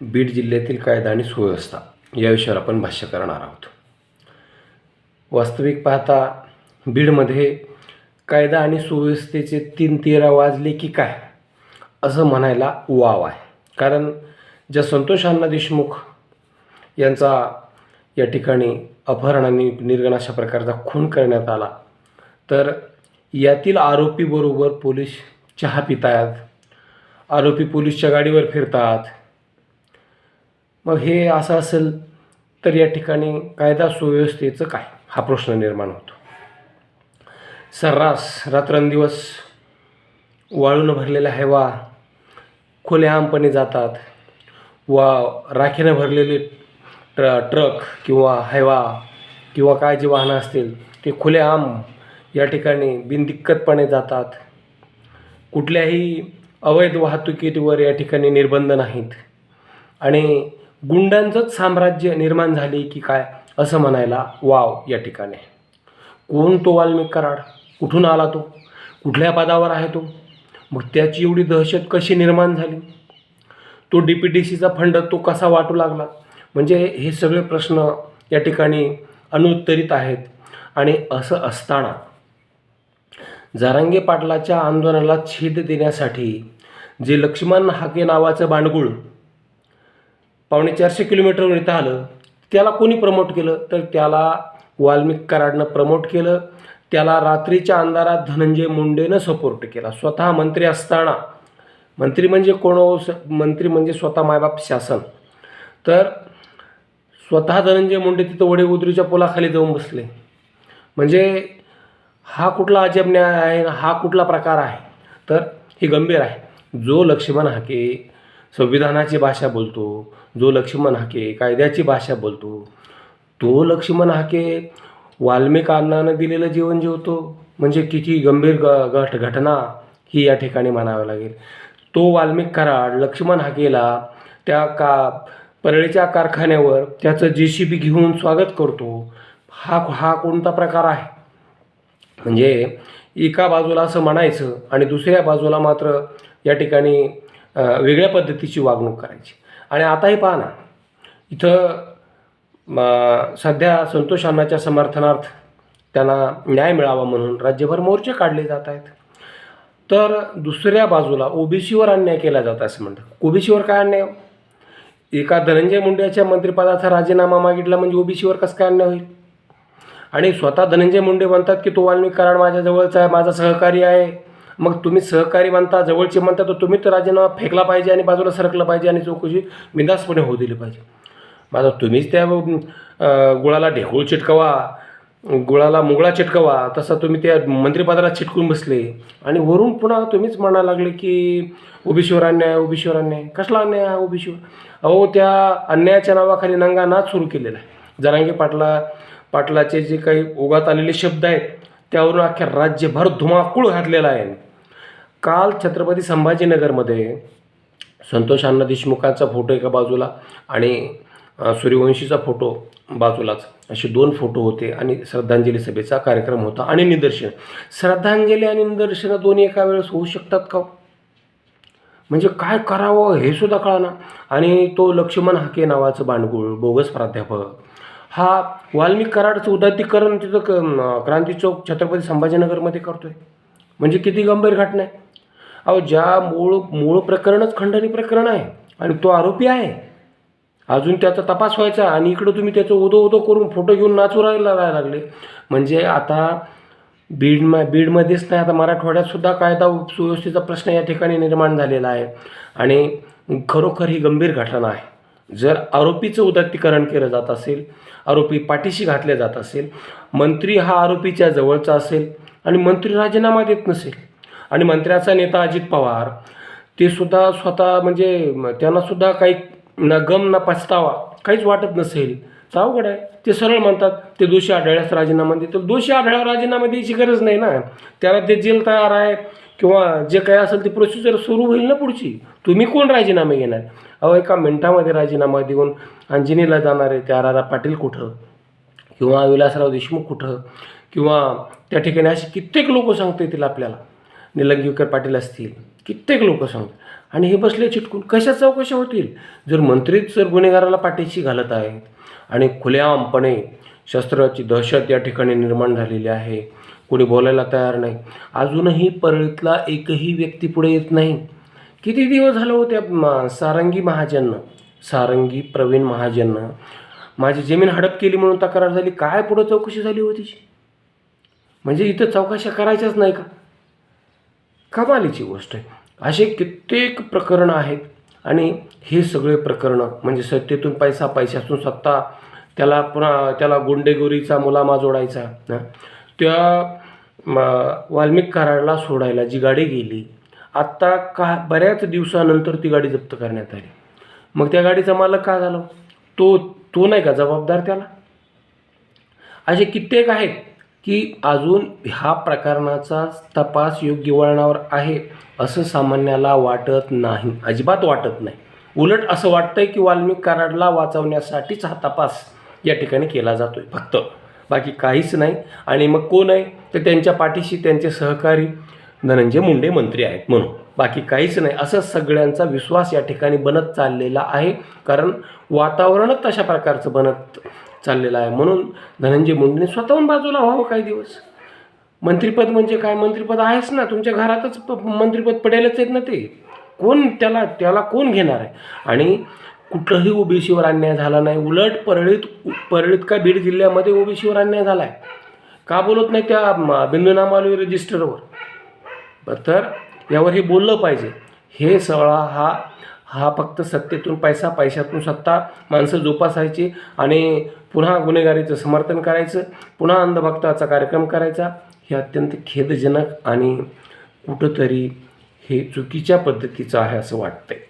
बीड जिल्ह्यातील कायदा आणि सुव्यवस्था या विषयावर आपण भाष्य करणार आहोत. वास्तविक पाहता बीडमध्ये कायदा आणि सुव्यवस्थेचे तीन तेरा वाजले की काय? असं म्हणायला वाव आहे. कारण ज्या संतोष अण्णा देशमुख यांचा या ठिकाणी अपहरण आणि निर्गण अशा प्रकारचा खून करण्यात आला तर यातील आरोपीबरोबर पोलीस चहा पितात आरोपी पोलीसच्या गाडीवर फिरतात मग हे असं असेल तर या ठिकाणी कायदा सुव्यवस्थेचं काय? हा प्रश्न निर्माण होतो. सर्रास रात्रंदिवस वाळून भरलेल्या हैवा खुलेआमपणे जातात वा राखेनं भरलेले ट्र ट्रक किंवा हैवा किंवा काय जी वाहनं असतील ते खुलेआम या ठिकाणी बिनदिक्कतपणे जातात. कुठल्याही अवैध वाहतुकीवर या ठिकाणी निर्बंध नाहीत. आणि गुंडांचंच साम्राज्य निर्माण झाले की काय असं म्हणायला वाव या ठिकाणी कोण तो वाल्मिक कराड? कुठून आला तो? कुठल्या पदावर आहे तो? मग त्याची एवढी दहशत कशी निर्माण झाली? तो डी पी डी सीचा फंड तो कसा वाटू लागला? म्हणजे हे सगळे प्रश्न या ठिकाणी अनुत्तरित आहेत. आणि असं असताना जारांगे पाटलाच्या आंदोलनाला छेद देण्यासाठी जे लक्ष्मण हाके नावाचं बांडगुळ पावणे चारशे किलोमीटरवर इथं आलं. त्याला कोणी प्रमोट केलं? तर त्याला वाल्मिक कराडनं प्रमोट केलं. त्याला रात्रीच्या अंधारात धनंजय मुंडेनं सपोर्ट केला. स्वतः मंत्री असताना. मंत्री म्हणजे कोण हो? स- मंत्री म्हणजे स्वतः मायबाप शासन. तर स्वतः धनंजय मुंडे तिथं वडेगोदरीच्या पुलाखाली जाऊन बसले. म्हणजे हा कुठला अजब न्याय आहे? हा कुठला प्रकार आहे? तर हे गंभीर आहे. जो लक्ष्मण हाके संविधानाची भाषा बोलतो जो लक्ष्मण हाके कायद्याची भाषा बोलतो. तो लक्ष्मण हाके वाल्मिक अण्णानं दिलेलं जीवन जेवतो. म्हणजे किती गंभीर ग घट घटना ही या ठिकाणी म्हणावं लागेल. तो वाल्मिक कराड लक्ष्मण हाकेला त्या का परळीच्या कारखान्यावर त्याचं जे सी बी घेऊन स्वागत करतो. हा हा कोणता प्रकार आहे? म्हणजे एका बाजूला असं म्हणायचं आणि दुसऱ्या बाजूला मात्र या ठिकाणी वेगळ्या पद्धतीची वागणूक करायची. आणि आताही पहा ना इथं सध्या संतोष अण्णाच्या समर्थनार्थ त्यांना न्याय मिळावा म्हणून राज्यभर मोर्चे काढले जात आहेत. तर दुसऱ्या बाजूला ओबीसीवर अन्याय केला जात असं म्हणतात. ओबीसीवर काय अन्याय? एका धनंजय मुंडेच्या मंत्रिपदाचा राजीनामा मागितला म्हणजे ओबीसीवर कसं काय अन्याय होईल? आणि स्वतः धनंजय मुंडे म्हणतात की तो वाल्मिक कराड माझ्याजवळचा आहे माझा सहकारी आहे. मग तुम्ही सहकारी म्हणता जवळचे म्हणता तर तुम्ही तर राजीनामा फेकला पाहिजे आणि बाजूला सरकलं पाहिजे आणि चौकशी बिंदासपणे होऊ दिली पाहिजे. माझा तुम्हीच त्या गुळाला ढेकूळ चिटकवा गुळाला मुगळा चिटकवा तसा तुम्ही त्या मंत्रिपदाला चिटकून बसले. आणि वरून पुन्हा तुम्हीच म्हणायला लागले की ओबीसीवर अन्याय ओबीसीवर अन्याय. कसला अन्याय हा ओबीसीवर अहो त्या अन्यायाच्या नावाखाली नंगा नाच सुरू केलेला आहे. जरांगी पाटला पाटलाचे जे काही ओघात आलेले शब्द आहेत त्यावरून अख्ख्या राज्यभर धुमाकूळ घातलेला आहे. काल छत्रपती संभाजीनगरमध्ये संतोष अण्णा देशमुखांचा फोटो एका बाजूला आणि सूर्यवंशीचा फोटो बाजूलाच. असे दोन फोटो होते आणि श्रद्धांजली सभेचा कार्यक्रम होता आणि निदर्शन. श्रद्धांजली आणि निदर्शनं दोन्ही एका वेळेस होऊ शकतात का हो? म्हणजे काय करावं हे सुद्धा कळाना. आणि तो लक्ष्मण हाके नावाचं बांडगुळ बोगस प्राध्यापक हा वाल्मिक कराडचं उदात्तीकरण तिथं क क्रांती चौक छत्रपती संभाजीनगरमध्ये करतोय. म्हणजे किती गंभीर घटना आहे? अहो ज्या मूळ मूळ प्रकरणच खंडणी प्रकरण आहे आणि तो आरोपी आहे. अजून त्याचा तपास व्हायचा आणि इकडं तुम्ही त्याचं उदो उदो करून फोटो घेऊन नाचू राहायला राहायला लागले. म्हणजे आता बीड म बीडमध्येच नाही आता मराठवाड्यातसुद्धा कायदा सुव्यवस्थेचा प्रश्न या ठिकाणी निर्माण झालेला आहे. आणि खरोखर ही गंभीर घटना आहे. जर आरोपीचं उदात्तीकरण केलं जात असेल आरोपी पाठीशी घातले जात असेल मंत्री हा आरोपीच्या जवळचा असेल आणि मंत्री राजीनामा देत नसेल. आणि मंत्र्याचा नेता अजित पवार ते सुद्धा स्वतः म्हणजे त्यांनासुद्धा त्यांना सुद्धा काही ना गम ना पछतावा काहीच वाटत नसेल. तर अवघड आहे. ते सरळ म्हणतात ते दोषी आढळल्यास राजीनामा देतील. दोषी आढळल्यावर राजीनामा द्यायची गरज नाही ना. त्याला ते जेल तयार आहे किंवा जे काही असेल ती प्रोसिजर सुरू होईल ना पुढची. तुम्ही कोण राजीनामे घेणार? अहो एका मिनिटामध्ये राजीनामा देऊन अंजनीला जाणारे त्या रारा पाटील कुठं? किंवा विलासराव देशमुख कुठं? किंवा त्या ठिकाणी असे कित्येक लोक सांगता येतील आपल्याला. निलंगीकर पाटील असतील कित्येक लोक सांगतात. आणि हे बसले चिटकून कशा चौकशा होतील? जर मंत्रीच जर गुन्हेगाराला पाठीशी घालत आहेत आणि खुलेआमपणे शस्त्राची दहशत या ठिकाणी निर्माण झालेली आहे कोणी बोलायला तयार नाही. अजूनही परळीतला एकही व्यक्ती पुढे येत नाही. किती दिवस झालं होत्या मा सारंगी महाजननं? सारंगी प्रवीण महाजननं? माझी जमीन हडप केली म्हणून तक्रार झाली. काय पुढं चौकशी झाली होती म्हणजे इथं चौकशा करायच्याच नाही का? कमालीची गोष्ट आहे. असे कित्येक प्रकरणं आहेत. आणि हे सगळे प्रकरणं म्हणजे सत्तेतून पैसा पैशातून सत्ता त्याला पुन्हा त्याला गुंडेगोरीचा मुलामा जोडायचा ना त्या वाल्मिक कराडला सोडायला जी गाडी गेली आत्ता का बऱ्याच दिवसानंतर ती गाडी जप्त करण्यात आली. मग त्या गाडीचा मालक का झाला? तो तो नाही का जबाबदार त्याला? असे कित्येक आहेत. की अजून ह्या प्रकरणाचा तपास योग्य वळणावर आहे असं सामान्याला वाटत नाही अजिबात वाटत नाही. उलट असं वाटतंय की वाल्मिक कराडला वाचवण्यासाठीच हा तपास या ठिकाणी केला जातोय फक्त. बाकी काहीच नाही. आणि मग कोण आहे? तर त्यांच्या पाठीशी त्यांचे सहकारी धनंजय मुंडे मंत्री आहेत म्हणून. बाकी काहीच नाही. असं सगळ्यांचा विश्वास या ठिकाणी बनत चाललेला आहे. कारण वातावरणच तशा प्रकारचं बनत चाललेला आहे. म्हणून धनंजय मुंडेने स्वतःहून बाजूला व्हावं काही दिवस. मंत्रिपद म्हणजे काय? मंत्रिपद आहेच ना. तुमच्या घरातच प- मंत्रिपद पडेलच आहेत ना ते. कोण त्याला त्याला कोण घेणार आहे? आणि कुठलंही ओबीसीवर अन्याय झाला नाही. उलट परळीत परळीत का बीड जिल्ह्यामध्ये ओबीसीवर अन्याय झाला आहे का बोलत नाही त्या म- रजिस्टरवर तर यावर हे बोललं पाहिजे. हे सगळा हा हा फक्त सत्तेतून पैसा पैशातून सत्ता माणसं जोपासायची आणि पुन्हा गुन्हेगारीचं समर्थन करायचं पुन्हा अंधभक्ताचा कार्यक्रम करायचा हे अत्यंत खेदजनक आणि कुठंतरी हे चुकीच्या पद्धतीचं आहे असं वाटतंय.